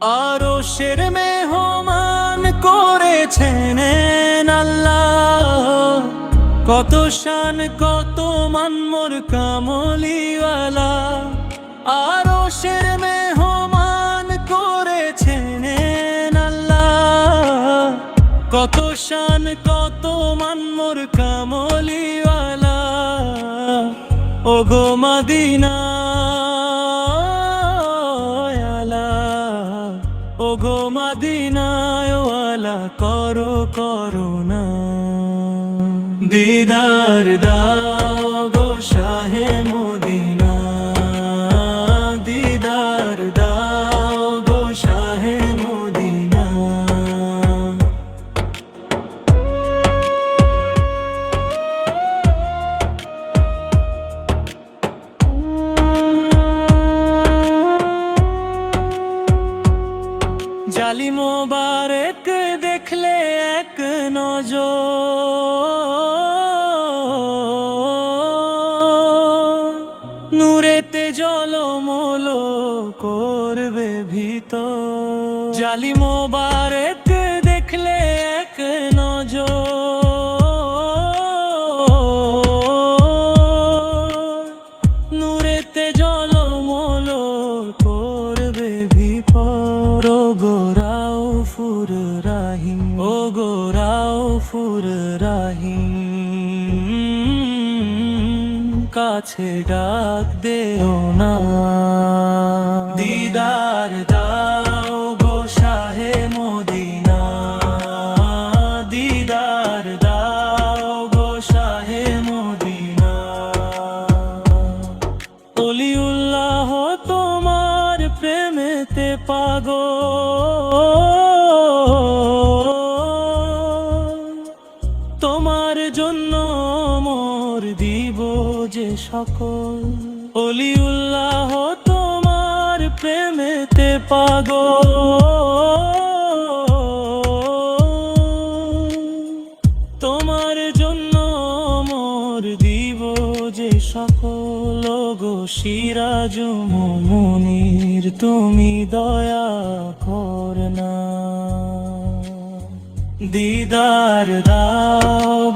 আরও শের মেহমান করেছেন আল্লাহ। কত শান, কত মানমোর কামলিওয়ালা। আরও শের মেহমান করেছেন আল্লাহ। কত শান, কত মানমোর কামলিওয়ালা। ও গো মদিনা গো মাদিনায়ওয়ালা করো করুণা। দিদার দাও নজর নূরেতে জলমল করবে ভিতর জালি মোবারক দেখলে এক নজর। নূরেতে জলমল করবে বিপর ও গোরাও ফুর রাহিম। ও গোরাও ফুর রাহিম, কাছে ডাক দেও না। দিদার দাও গো শাহে মদিনা। দিদার দাও গো শাহে মদিনা। অলিউল্লাহ, তোমার প্রেমেতে পাগো সকল। অলিউল্লাহ, তোমার প্রেমেতে পাগো তোমার জন্য মোর দিব যে সকল গো সিরাজ মনির তুমি দয়া করনা দিদার দাও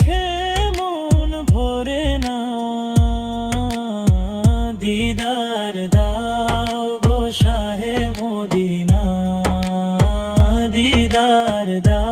দিদার দাও